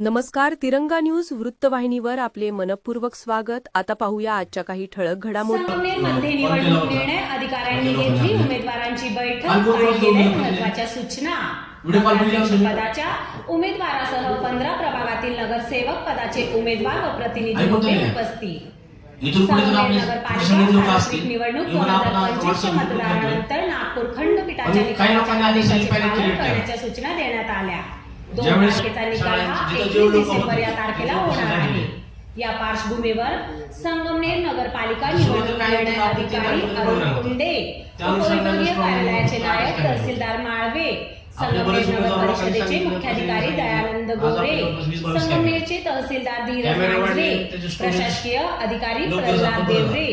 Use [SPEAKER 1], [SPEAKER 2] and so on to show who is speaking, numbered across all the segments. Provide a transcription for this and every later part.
[SPEAKER 1] नमस्कार तिरंगा न्यूज वृत्तवाहिनीवर आपले मनपूर्वक स्वागत आता पाहूया आजच्या काही ठळक घडामोडी
[SPEAKER 2] निवडणूक निर्णय अधिकाऱ्यांनी घेतली उमेदवारांची बैठक? महत्त्वाच्या सूचना. पदाच्या उमेदवारासह पंधरा प्रभागातील नगरसेवक पदाचे उमेदवार व प्रतिनिधी. उपस्थित नगरपालिका निवडणूक दोन हजार पंचवीसच्या. मतदानानंतर नागपूर खंडपीठाच्या निकालाच्या. करण्याच्या सूचना देण्यात आल्या दोन
[SPEAKER 3] ज्यावेळेस
[SPEAKER 2] तारखेचा निकाल हा
[SPEAKER 3] शाळांची जिथं
[SPEAKER 2] एकवीस
[SPEAKER 3] जेवढं
[SPEAKER 2] डिसेंबर या तारखेला होणार आहे. या पार्श्वभूमीवर संगमनेर नगरपालिका निवडणूक निर्णय अधिकारी अरुण. कुंडे उपविभागीय कार्यालयाचे नायक तहसीलदार माळवे संगमनेर नगर परिषदेचे मुख्याधिकारी दयानंद गोरे संगमनेरचे तहसीलदार धीरज मांजरे प्रशासकीय अधिकारी प्रल्हाद देवरे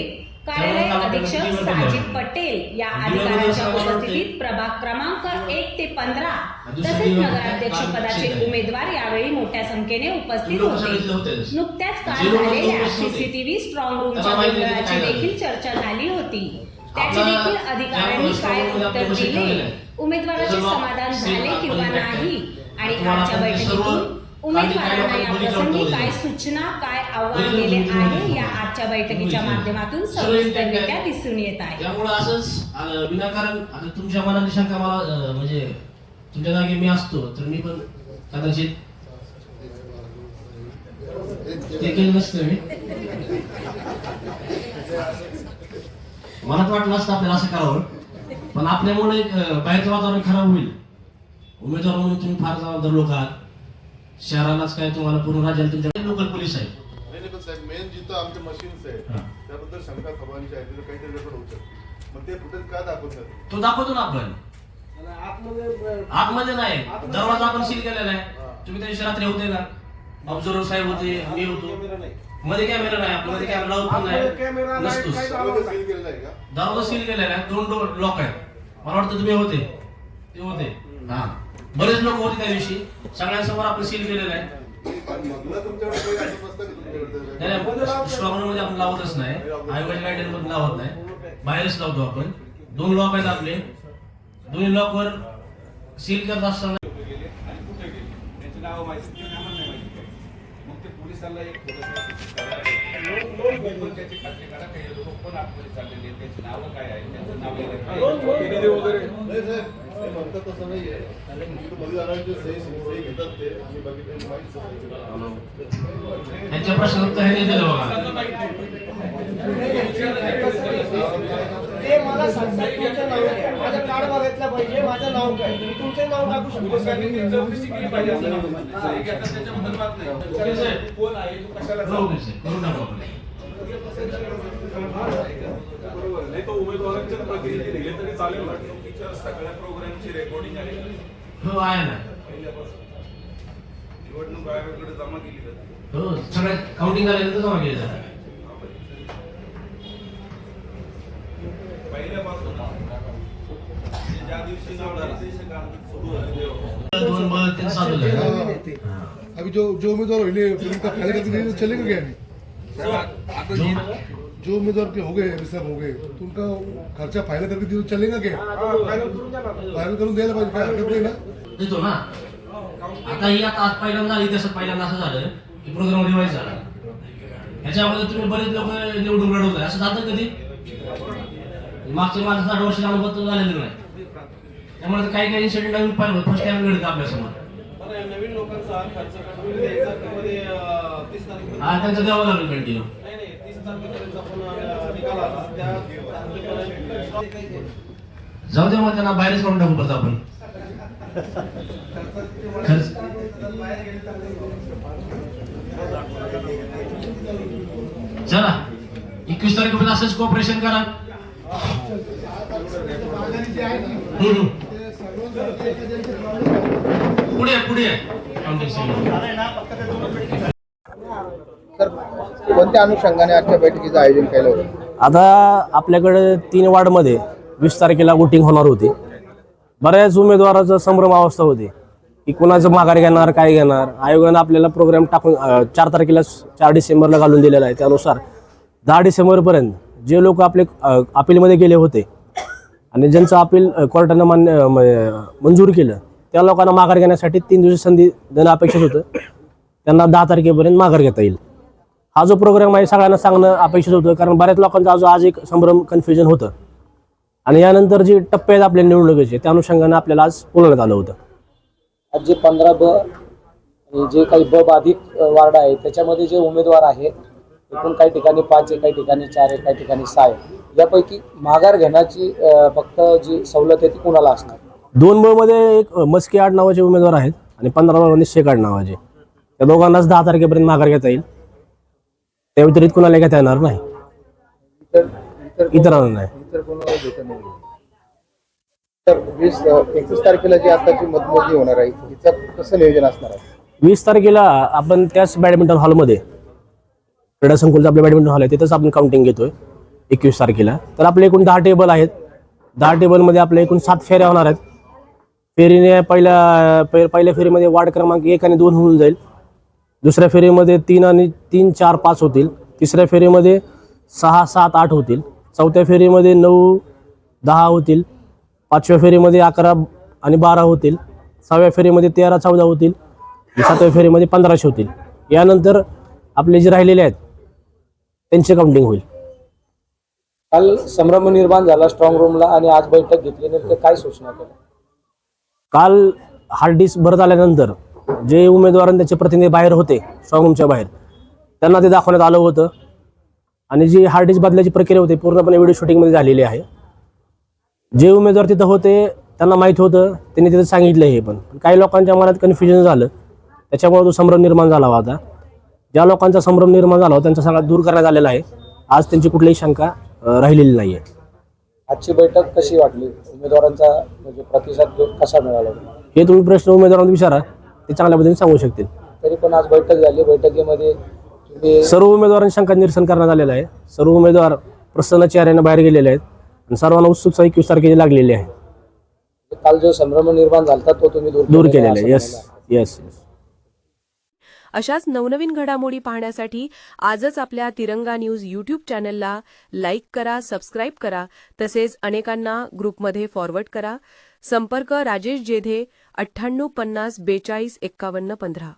[SPEAKER 2] कार्यालय अधीक्षक साजिद? पटेल या अधिकाऱ्यांच्या. उपस्थितीत प्रभाग क्रमांक एक ते पंधरा तसेच नगराध्यक्ष पदाचे. उमेदवार यावेळी मोठ्या संख्येने उपस्थित होते नुकत्याच काल झालेल्या. सीसीटीव्ही स्ट्रॉंग रूमच्या गोंधळाची
[SPEAKER 3] झालं.
[SPEAKER 2] देखील चर्चा झाली होती त्याची देखील अधिकाऱ्यांनी काय उत्तर दिले. उमेदवाराचे समाधान झाले किंवा नाही आणि आजच्या बैठकीतून उमेदवारांना
[SPEAKER 3] काही
[SPEAKER 2] या
[SPEAKER 3] लोकांनी
[SPEAKER 2] प्रसंगी
[SPEAKER 3] बघितलं
[SPEAKER 2] काय. सूचना काय आव्हान
[SPEAKER 3] होतं.
[SPEAKER 2] आहे या आजच्या बैठकीच्या. माध्यमातून सविस्तररित्या. दिसून येत आहे
[SPEAKER 3] त्यामुळे असंच विनाकारण आता तुमच्या मनात शंका मला म्हणजे तुमच्या जागी मी असतो तर मी पण कदाचित ते केलं नसतं मी मनात वाटलं असतं आपल्याला असं करावं पण आपल्यामुळे बाहेरचं वातावरण खराब होईल उमेदवार म्हणून तुम्ही फार जबाबदार लोक आहात शहरालाच काय तुम्हाला पूर्ण राज्याला तुमच्या लोकल पोलीस आहे.
[SPEAKER 4] नाही नाही, पण साहेब मेन जिथं आमचे मशीन्स आहेत
[SPEAKER 3] हा.
[SPEAKER 4] त्याबद्दल शंका सर्वांची आहे तिथं काहीतरी गडबड होऊ शकते. मग ते फुटेज का दाखवत नाही
[SPEAKER 3] तो दाखवतो ना आपण आतमध्ये नाही. दरवाजा आपण सील केलेला आहे. तुम्ही त्या दिवशी रात्री होते ना? ऑब्झर्वर साहेब होते मी होतो. मध्ये कॅमेरा नाही आपल्यामध्ये कॅमेरा लावत पण नाही नसतोच.
[SPEAKER 4] दरवाजा सील केलेला आहे का?
[SPEAKER 3] दरवाजा सील केलेला आहे. दोन डोर लॉक आहेत मला वाटतं तुम्ही होते. ते होते. हा. बरेच लोक होते त्या दिवशी सगळ्यांसमोर आपण सील केलेलं आहे. आपण लावतच नाही. आयोगाच्या गाईडलाईन मध्ये लावत नाही. बाहेरच लावतो आपण. दोन लॉक आहेत आपले. दोन्ही लॉक वर सील करत असताना
[SPEAKER 5] पोलिसांना एक त्याची खात्री करा काही लोक आतमध्ये चाललेले आहेत, त्यांची नावं काय आहेत त्यांचं नाव
[SPEAKER 4] नाही ते म्हणतात तसं नाहीये. तिथं मध्ये जाणारे सही सही घेतात ते. आम्ही बघितलं माहिती
[SPEAKER 3] त्यांच्या उत्तर हे दिलं बघा
[SPEAKER 6] ते मला सांगतात तुमचं नाव काय? माझं कार्ड बघितलं पाहिजे माझं नाव काय? तुम्ही तुमचं नाव टाकू शकता.
[SPEAKER 5] कोण आहे तो कशाला. बरोबर. नाही तो उमेदवारांचे प्रतिनिधी दिले तरी चालेल ना. चौकीच्या सगळ्या प्रोग्रामची रेकॉर्डिंग आहे.
[SPEAKER 3] हो आहे ना.
[SPEAKER 5] पहिल्यापासून. निवडणूक आयोगाकडे जमा केली जाते.
[SPEAKER 3] हो सगळ्या काउंटिंग झाल्यानंतर जमा केले जातात
[SPEAKER 5] पहिल्यापासून. म्हणजे ज्या दिवशी नाव सुरू झालं.
[SPEAKER 3] दोन बळ तीन सात होते.
[SPEAKER 4] अभी जो जो उम्मीदवार हुए उनका फाइल करके नहीं तो चलेगा क्या नहीं
[SPEAKER 3] जो-
[SPEAKER 4] जो उम्मीदवार के हो गए रिसर्व हो गए तो उनका खर्चा फाइल करके तो चलेगा क्या?
[SPEAKER 6] फायनल करून
[SPEAKER 4] द्यायला पाहिजे काय हरकत नाही ना
[SPEAKER 3] देतो ना। आता ही आता आज पहिल्यांदा इतिहासात पहिल्यांदा असं झालं की प्रोग्राम रिवाईज झाला. ह्याच्यामध्ये तुम्ही बरेच लोक निवडून लढवताय असं झालं कधी? मागच्या माझं साठ वर्ष अनुभव तर झालेलं नाही. त्यामुळे काही काही इन्सिडेंट नवीन पाहिलं फर्स्ट टाइम घडतं आपल्यासमोर
[SPEAKER 7] तीस
[SPEAKER 3] हा त्यांचं द्यावं लागेल कंटिन्यू जाऊ दे मग त्यांना बाहेरच करून टाकू परत आपण. खर्च. चला एकवीस तारखेपर्यंत असंच कोऑपरेशन करा. पुढे पुढे.
[SPEAKER 8] तर कोणत्या अनुषंगाने आजच्या बैठकीचं आयोजन केलं होतं?
[SPEAKER 9] आता आपल्याकडे तीन वार्डमध्ये वीस तारखेला वोटिंग होणार होती. बऱ्याच उमेदवाराचं संभ्रम अवस्था होती. की कुणाचं माघार घेणार काय घेणार? आयोगानं आपल्याला प्रोग्राम टाकून अं, चार तारखेला चार डिसेंबरला घालून दिलेला आहे. त्यानुसार दहा डिसेंबरपर्यंत जे लोक आपले अं, अपीलमध्ये गेले होते आणि ज्यांचं अपील अं, कोर्टानं मान्य अं, म- मंजूर केलं त्या लोकांना माघार घेण्यासाठी तीन दिवस संधी देणं अपेक्षित होतं.
[SPEAKER 3] त्यांना दहा तारखेपर्यंत माघार घेता येईल. हा जो प्रोग्राम आहे सगळ्यांना सांगणं अपेक्षित होतं. कारण बऱ्याच लोकांचा आज आज एक संभ्रम कन्फ्युजन होतं. आणि यानंतर जे टप्पे आहेत आपल्या निवडणुकीचे त्या अनुषंगाने आपल्याला आज बोलवण्यात आलं होतं.
[SPEAKER 10] आज जे पंधरा ब आणि जे काही ब बाधित वार्ड आहे त्याच्यामध्ये जे उमेदवार आहे एकूण काही ठिकाणी पाच आहे काही ठिकाणी चार आहे काही ठिकाणी सहा आहे. यापैकी माघार घेण्याची फक्त जी सवलत आहे ती कुणाला असणार?
[SPEAKER 3] दोन ब मध्ये एक मस्के आठ नावाचे उमेदवार आहेत आणि पंधरा ब मध्ये शेकाड नावाचे. त्या दोघांनाच दहा तारखेपर्यंत माघार घेता येईल. त्या व्यतिरिक्त कुणाला घेता येणार नाही. इतरांना नाही.
[SPEAKER 8] इतर कोणाला नाही. तर वीस एकवीस तारखेला जी आताची मतमोजणी होणार आहे हिचं कसं नियोजन असणार आहे?
[SPEAKER 3] वीस तारखेला आपण त्याच बॅडमिंटन हॉलमध्ये क्रीडा संकुलचं आपलं बॅडमिंटन हॉल आहे तिथंच आपण काउंटिंग घेतोय एकवीस तारखेला. तर आपले एकूण दहा टेबल आहेत. दहा टेबलमध्ये आपल्या एकूण सात फेऱ्या होणार आहेत. फेरीने पहिल्या पहि- पहिल्या फेरीमध्ये वार्ड क्रमांक एक आणि दोन होऊन जाईल. दुसऱ्या फेरीमध्ये तीन आणि तीन चार पाच होतील. तिसऱ्या फेरीमध्ये सहा सात आठ होतील. चौथ्या फेरीमध्ये नऊ दहा होतील. पाचव्या फेरीमध्ये अकरा आणि बारा होतील. सहाव्या फेरीमध्ये तेरा चौदा होतील. सातव्या फेरीमध्ये पंधराशे होतील. यानंतर आपले जे राहिलेले आहेत त्यांचे काउंटिंग होईल.
[SPEAKER 10] काल संभ्रम निर्माण झाला स्ट्रॉंग रूमला आणि आज बैठक घेतली. नेमकं काय सूचना केल्या?
[SPEAKER 3] काल हार्ड डिस्क भरत आल्यानंतर जे उमेदवार आणि त्याचे प्रतिनिधी बाहेर होते स्ट्रॉंग रूमच्या बाहेर त्यांना ते दाखवण्यात आलं होतं. आणि जी हार्ड डिस्क बदलायची प्रक्रिया होती पूर्णपणे व्हिडिओ शूटिंगमध्ये झालेली आहे. जे उमेदवार तिथं होते त्यांना माहीत होतं त्यांनी तिथं सांगितलं हे पण. काही लोकांच्या मनात कन्फ्युजन झालं. त्याच्यामुळे तो संभ्रम निर्माण झाला होता. ज्या लोकांचा संभ्रम निर्माण झाला होता त्यांचा सगळा दूर करण्यात आलेला आहे. आज त्यांची कुठलीही शंका राहिलेली नाही आहे
[SPEAKER 10] आजची बैठक कशी वाटली? उमेदवारांचा म्हणजे प्रतिसाद कसा मिळाला?
[SPEAKER 3] हे तुम्ही प्रश्न उमेदवारांना विचारा. ते चांगल्या पद्धतीने सांगू शकतील.
[SPEAKER 10] तरी पण आज बैठक झाली. बैठकीमध्ये तुम्ही
[SPEAKER 3] सर्व उमेदवारांची शंका निरसन करण्यात आलेलं आहे. सर्व उमेदवार प्रसन्न चेहऱ्याने बाहेर गेलेले आहेत. आणि सर्वांना उत्सुकता एकवीस तारखेची लागलेली आहे.
[SPEAKER 10] काल जो संभ्रम निर्माण झाला तो तुम्ही दूर
[SPEAKER 3] दूर
[SPEAKER 10] केलेला
[SPEAKER 3] केलेलं
[SPEAKER 10] आहे.
[SPEAKER 3] येस. येस येस
[SPEAKER 1] अशाच नवनवीन घडामोडी पाहण्यासाठी आजच आपल्या तिरंगा न्यूज यूट्यूब चॅनलला लाईक करा सबस्क्राईब करा. तसेच अनेकांना ग्रुपमध्ये फॉरवर्ड करा. संपर्क राजेश जेधे अठ्ठ्याण्णव पन्नास बेचाळीस एक्कावन्न पंधरा.